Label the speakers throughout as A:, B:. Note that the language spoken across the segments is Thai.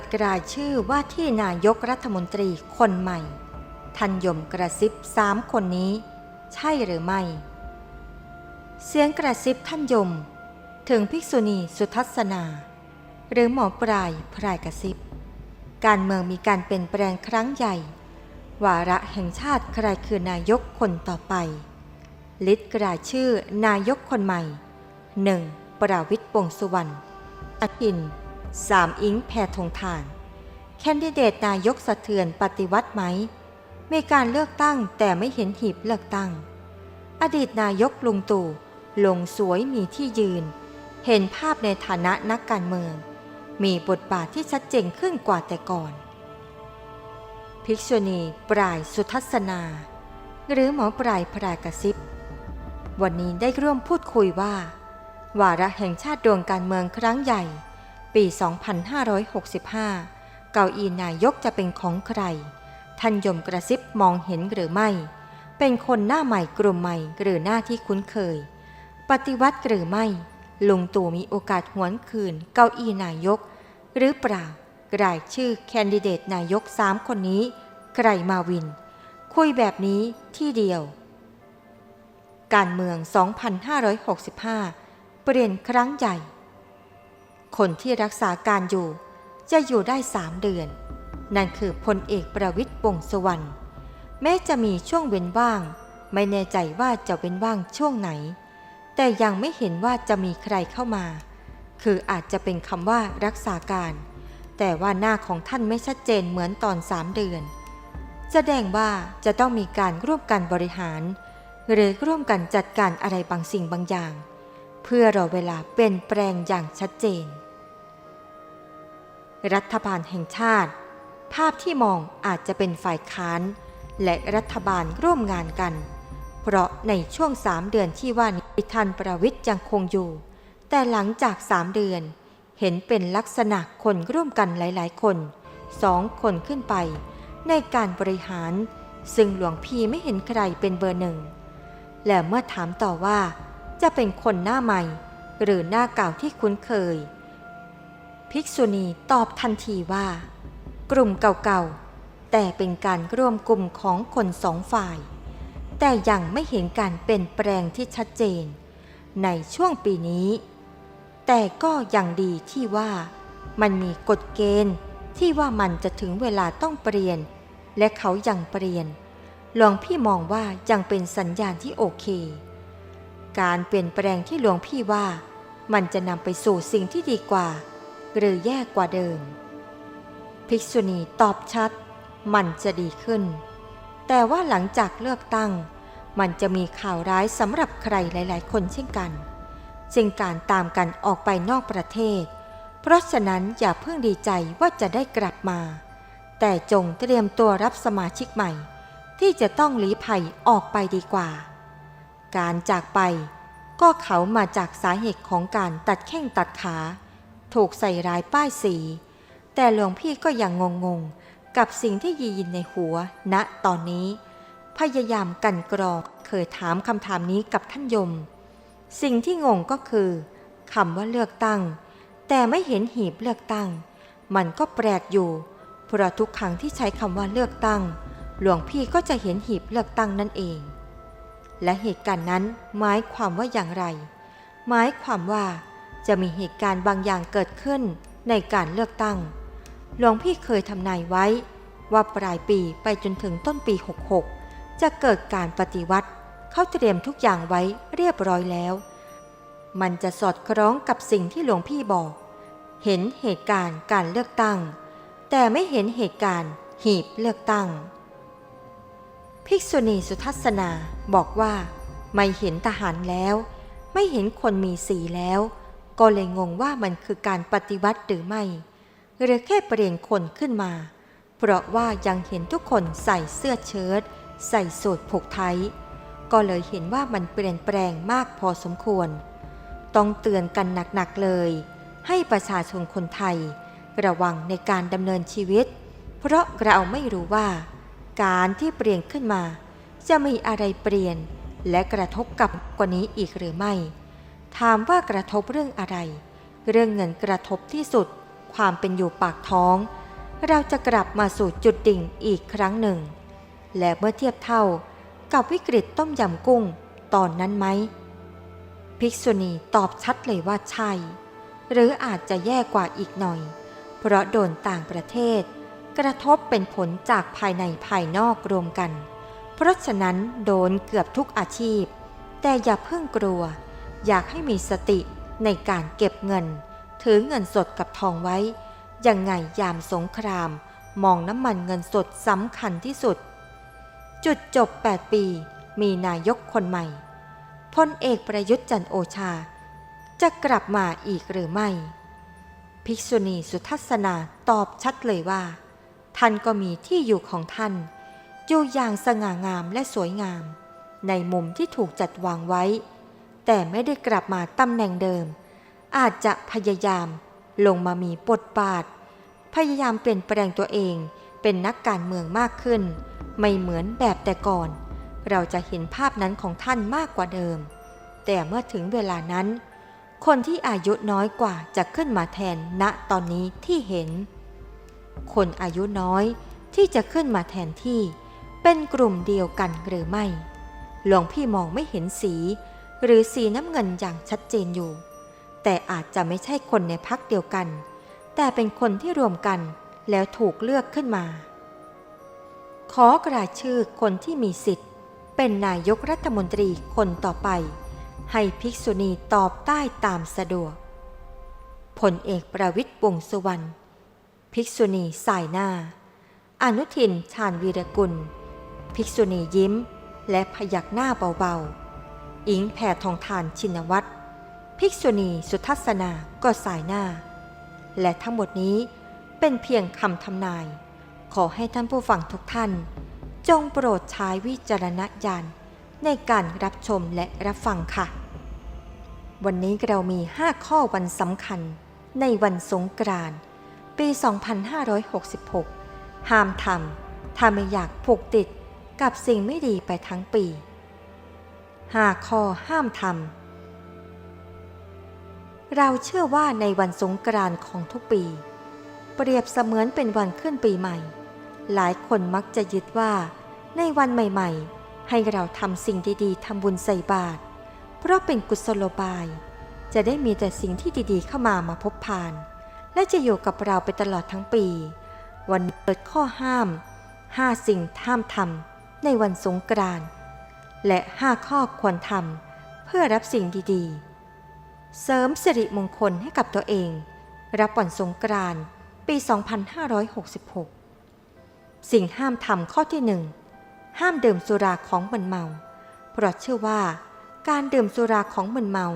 A: ดกรายชื่อว่าที่นายกรัฐมนตรีคนใหม่ ทันยมกระซิบสามคนนี้ ใช่หรือไม่ เสียงกระซิบท่านยม ถึงภิกษุณีสุทัศนา หรือหมอปลายพรายกระซิบ การเมืองมีการเปลี่ยนแปลงครั้งใหญ่ วาระแห่งชาติใครคือนายกคนต่อไป ลิศกรายชื่อนายกคนใหม่ 1. ประวิตรวงสุวรรณอภิน สามอิงแพทองทาน แคนดิเดตนายกสะเทือนปฏิวัติไหม มีการเลือกตั้งแต่ไม่เห็นหีบเลือกตั้ง อดีตนายกลุงตู่ลงสวยมีที่ยืน เห็นภาพในฐานะนักการเมือง มีบทบาทที่ชัดเจนขึ้นกว่าแต่ก่อน ภิกษุณีปลายสุทัศนา หรือหมอปลายพรายกระซิบวันนี้ได้ร่วมพูดคุยว่า วาระแห่งชาติดวงการเมืองครั้งใหญ่ ปี 2565 เก้าอี้นายกจะเป็นของใคร ท่านยมกระซิบมองเห็นหรือไม่ เป็นคนหน้าใหม่กลุ่มใหม่หรือหน้าที่คุ้นเคย ปฏิวัติหรือไม่ ลุงตู่มีโอกาสหวนคืน เก้าอี้นายก หรือเปล่ารายชื่อแคนดิเดตนายกสามคนนี้ ใครมาวิน คุยแบบนี้ที่เดียว การเมือง 2565 เปลี่ยนครั้งใหญ่ คนที่รักษาการอยู่ จะอยู่ได้สามเดือน นั่นคือพลเอกประวิตยวงษ์สวรรณแม้จะมีช่วงเว้นว่าง ไม่แน่ใจว่าจะเว้นว่างช่วงไหน แต่ยังไม่เห็นว่าจะมีใครเข้ามา คืออาจจะเป็นคำว่ารักษาการ แต่ว่าหน้าของท่านไม่ชัดเจนเหมือนตอนสามเดือน แสดงว่าจะต้องมีการร่วมกันบริหาร หรือร่วมกันจัดการอะไรบางสิ่งบางอย่าง เพื่อรอเวลาเปลี่ยนแปลงอย่างชัดเจน รัฐบาลแห่งชาติ ภาพที่มองอาจจะเป็นฝ่ายค้าน และรัฐบาลร่วมงานกัน เพราะในช่วงสามเดือนที่ว่านี้ท่านประวิทย์ยังคงอยู่ แต่หลังจากสามเดือน เห็นเป็นลักษณะคนร่วมกันหลายๆ คนสองคนขึ้นไป ในการบริหาร ซึ่งหลวงพี่ไม่เห็นใครเป็นเบอร์หนึ่งและเมื่อถามต่อว่า จะเป็นคนหน้าใหม่ หรือหน้าเก่าที่คุ้นเคย ภิกษุณีตอบทันทีว่า กลุ่มเก่าๆ แต่เป็นการร่วมกลุ่มของคนสองฝ่าย แต่ยังไม่เห็นการเปลี่ยนแปลงที่ชัดเจน ในช่วงปีนี้ แต่ก็ยังดีที่ว่ามันมีกฎเกณฑ์ที่ว่ามันจะถึงเวลาต้องเปลี่ยน และเขายังเปลี่ยน หลวงพี่มองว่ายังเป็นสัญญาณที่โอเค การเปลี่ยนแปลงที่หลวงพี่ว่า มันจะนำไปสู่สิ่งที่ดีกว่า หรือแย่กว่าเดิม ภิกษุณีตอบชัด มันจะดีขึ้น แต่ว่าหลังจากเลือกตั้ง มันจะมีข่าวร้ายสำหรับใครหลาย ๆ คนเช่นกันจึงการตามกันออกไปนอกประเทศ เพราะฉะนั้นอย่าเพิ่งดีใจว่าจะได้กลับมา แต่จงเตรียมตัวรับสมาชิกใหม่ ที่จะต้องลี้ภัยออกไปดีกว่า การจากไป ก็เขามาจากสาเหตุของการตัดแข้งตัดขา ถูกใส่ร้ายป้ายสี แต่หลวงพี่ก็ยังงงๆ กับสิ่งที่ยียินในหัวณตอนนี้ พยายามกันกรองเคยถามคำถามนี้กับท่านยม สิ่งที่งงก็คือคำว่าเลือกตั้ง แต่ไม่เห็นหีบเลือกตั้ง มันก็แปลกอยู่เพราะทุกครั้งที่ใช้คำว่าเลือกตั้ง หลวงพี่ก็จะเห็นหีบเลือกตั้งนั่นเอง และเหตุการณ์นั้นหมายความว่าอย่างไร หมายความว่าจะมีเหตุการณ์บางอย่างเกิดขึ้นในการเลือกตั้ง หลวงพี่เคยทำนายไว้ ว่าปลายปีไปจนถึงต้นปี 66 จะเกิดการปฏิวัติ เขาเตรียมทุกอย่างไว้เรียบร้อยแล้ว มันจะสอดคล้องกับสิ่งที่หลวงพี่บอก เห็นเหตุการณ์การเลือกตั้ง แต่ไม่เห็นเหตุการณ์หีบเลือกตั้ง ภิกษุณีสุทัศนาบอกว่า ไม่เห็นทหารแล้ว ไม่เห็นคนมีสีแล้ว ก็เลยงงว่ามันคือการปฏิวัติหรือไม่หรือแค่เปลี่ยนคนขึ้นมา เพราะว่ายังเห็นทุกคนใส่เสื้อเชิ้ตใส่สูทผูกไทยก็เลยเห็นว่ามันเปลี่ยนแปลงมากพอสมควร ต้องเตือนกันหนักๆเลย ให้ประชาชนคนไทย ระวังในการดำเนินชีวิต เพราะเราไม่รู้ว่า การที่เปลี่ยนขึ้นมา จะมีอะไรเปลี่ยน และกระทบกับกว่านี้อีกหรือไม่ ถามว่ากระทบเรื่องอะไร เรื่องเงินกระทบที่สุด ความเป็นอยู่ปากท้อง เราจะกลับมาสู่จุดดิ่งอีกครั้งหนึ่ง และเมื่อเทียบเท่ากับวิกฤตต้มยำกุ้งตอนนั้นไหม ภิกษุณีตอบชัดเลยว่าใช่ หรืออาจจะแย่กว่าอีกหน่อย เพราะโดนต่างประเทศ กระทบเป็นผลจากภายในภายนอกรวมกัน เพราะฉะนั้นโดนเกือบทุกอาชีพ แต่อย่าเพิ่งกลัว อยากให้มีสติในการเก็บเงิน ถือเงินสดกับทองไว้ ยังไงยามสงคราม มองน้ำมันเงินสดสำคัญที่สุด จุดจบ 8 ปี มีนายกคนใหม่พลเอกประยุทธ์จันโอชา จะกลับมาอีกหรือไม่ ภิกษุณีสุทัศนาตอบชัดเลยว่า ท่านก็มีที่อยู่ของท่าน อยู่อย่างสง่างามและสวยงาม ในมุมที่ถูกจัดวางไว้ แต่ไม่ได้กลับมาตำแหน่งเดิม อาจจะพยายามลงมามีบทบาท พยายามเปลี่ยนแปลงตัวเองเป็นนักการเมืองมากขึ้น ไม่เหมือนแบบแต่ก่อน เราจะเห็นภาพนั้นของท่านมากกว่าเดิม แต่เมื่อถึงเวลานั้น คนที่อายุน้อยกว่าจะขึ้นมาแทนณตอนนี้ที่เห็น คนอายุน้อยที่จะขึ้นมาแทนที่ เป็นกลุ่มเดียวกันหรือไม่ หลวงพี่มองไม่เห็นสี หรือสีน้ำเงินอย่างชัดเจนอยู่ แต่อาจจะไม่ใช่คนในพักเดียวกัน แต่เป็นคนที่รวมกันแล้วถูกเลือกขึ้นมา ขอกระชื่อคนที่มีสิทธิ์ เป็นนายกรัฐมนตรีคนต่อไป ให้ภิกษุณีตอบใต้ตามสะดวกพลเอกประวิตยวงษ์สุวรรณ ภิกษุณีสายหน้า อนุทินชาญวีรกุล ภิกษุณียิ้ม และพยักหน้าเบาๆ อิงแผ่ทองทานชินวัตรภิกษุณีสุทัศนาก็สายหน้า และทั้งหมดนี้เป็นเพียงคำทำนาย ขอให้ท่านผู้ฟังทุกท่าน จงโปรดใช้วิจารณญาณในการรับชมและรับฟังค่ะ วันนี้เรามี 5 ข้อวันสำคัญในวันสงกรานต์ ปี 2566 ห้ามทำถ้าไม่อยากผูกติดกับสิ่งไม่ดีไปทั้งปี 5 ข้อห้ามทำ เราเชื่อว่าในวันสงกรานต์ของทุกปี เปรียบเสมือนเป็นวันขึ้นปีใหม่ หลายคนมักจะยึดว่า ในวันใหม่ ๆ ให้เราทำสิ่งดีๆทำบุญใส่บาตรเพราะเป็นกุศโลบาย จะได้มีแต่สิ่งที่ดีๆเข้ามามาพบผ่าน และจะอยู่กับเราไปตลอดทั้งปี วันเปิดข้อห้าม 5 สิ่งห้ามทำในวันสงกรานต์และ 5 ข้อควรทำเพื่อรับสิ่งดีๆ เสริมสิริมงคลให้กับตัวเอง รับวันสงกรานต์ปี 2566 สิ่งห้ามทำข้อที่หนึ่งห้ามดื่มสุราของมึนเมา เพราะเชื่อว่า การดื่มสุราของมึนเมา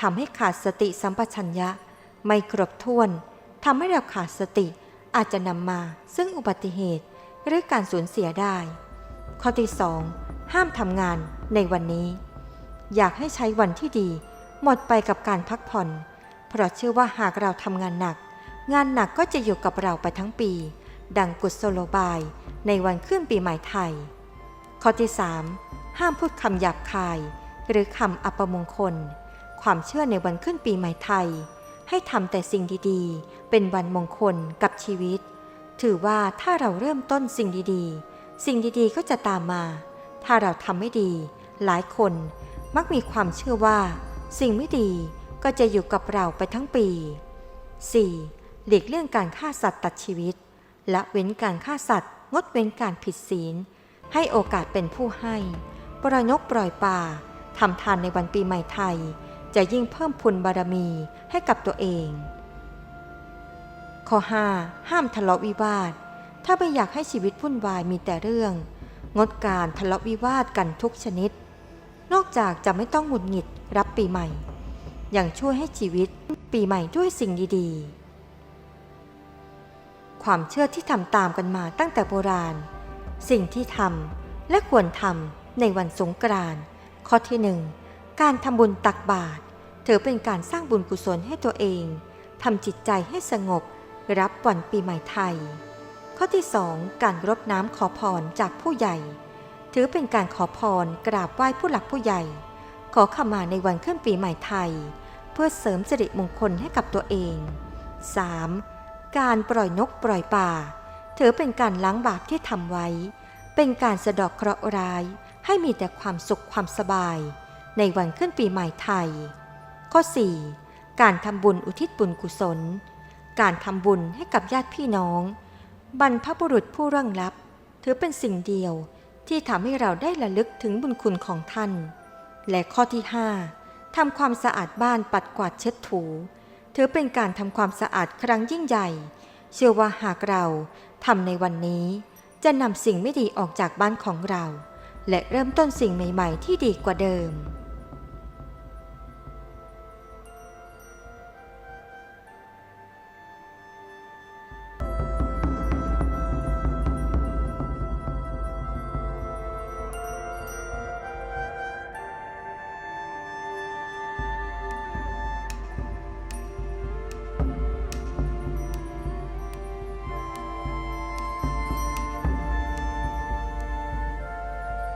A: ทำให้ขาดสติสัมปชัญญะ ไม่ครบถ้วนทำให้เราขาดสติอาจจะนำมาซึ่งอุบัติเหตุหรือการสูญเสียได้ ข้อที่สองห้ามทำงานในวันนี้ อยากให้ใช้วันที่ดี หมดไปกับการพักผ่อน เพราะเชื่อว่าหากเราทำงานหนัก งานหนักก็จะอยู่กับเราไปทั้งปี ดังกุศโลบายในวันขึ้นปีใหม่ไทย ข้อที่ 3 ห้ามพูดคำหยาบคาย หรือคำอัปมงคล ความเชื่อในวันขึ้นปีใหม่ไทย ให้ทำแต่สิ่งดีๆ เป็นวันมงคลกับชีวิต ถือว่าถ้าเราเริ่มต้นสิ่งดีๆ สิ่งดีๆก็จะตามมา ถ้าเราทำไม่ดี หลายคนมักมีความเชื่อว่า สิ่งไม่ดีก็จะอยู่กับเราไปทั้งปี 4. หลีกเลี่ยงการฆ่าสัตว์ตัดชีวิต และเว้นการฆ่าสัตว์ งดเว้นการผิดศีล ให้โอกาสเป็นผู้ให้ ปล่อยนกปล่อยป่าทำทานในวันปีใหม่ไทย จะยิ่งเพิ่มพุนบารมีให้กับตัวเอง ข้อ 5. ห้ามทะเลาะวิวาท ถ้าไม่อยากให้ชีวิตวุ่นวายมีแต่เรื่อง งดการทะเลาะวิวาทกันทุกชนิด นอกจากจะไม่ต้องหงุดหงิดรับปีใหม่ ยังช่วยให้ชีวิตปีใหม่ด้วยสิ่งดีๆ ความเชื่อที่ทำตามกันมาตั้งแต่โบราณ สิ่งที่ทำและควรทำในวันสงกรานต์ข้อที่หนึ่ง การทำบุญตักบาตรถือเป็นการสร้างบุญกุศลให้ตัวเองทำจิตใจให้สงบรับวันปีใหม่ไทย ข้อที่สองการรดน้ำขอพรจากผู้ใหญ่ ถือเป็นการขอพรกราบไหว้ผู้หลักผู้ใหญ่ ขอขมาในวันขึ้นปีใหม่ไทย เพื่อเสริมสิริมงคลให้กับตัวเอง 3. การปล่อยนกปล่อยป่า ถือเป็นการล้างบาปที่ทำไว้ เป็นการสะดอกเคราะห์ร้าย ให้มีแต่ความสุขความสบาย ในวันขึ้นปีใหม่ไทย ข้อ 4. การทำบุญอุทิศบุญกุศล การทำบุญให้กับญาติพี่น้อง บรรพบุรุษผู้ร่วงลับ ถือเป็นสิ่งเดียวที่ทำให้เราได้ระลึกถึงบุญคุณของท่าน และข้อที่ 5. ทำความสะอาดบ้านปัดกวาดเช็ดถู ถือเป็นการทำความสะอาดครั้งยิ่งใหญ่ เชื่อว่าหากเราทำในวันนี้ จะนำสิ่งไม่ดีออกจากบ้านของเรา และเริ่มต้นสิ่งใหม่ ๆ ที่ดีกว่าเดิม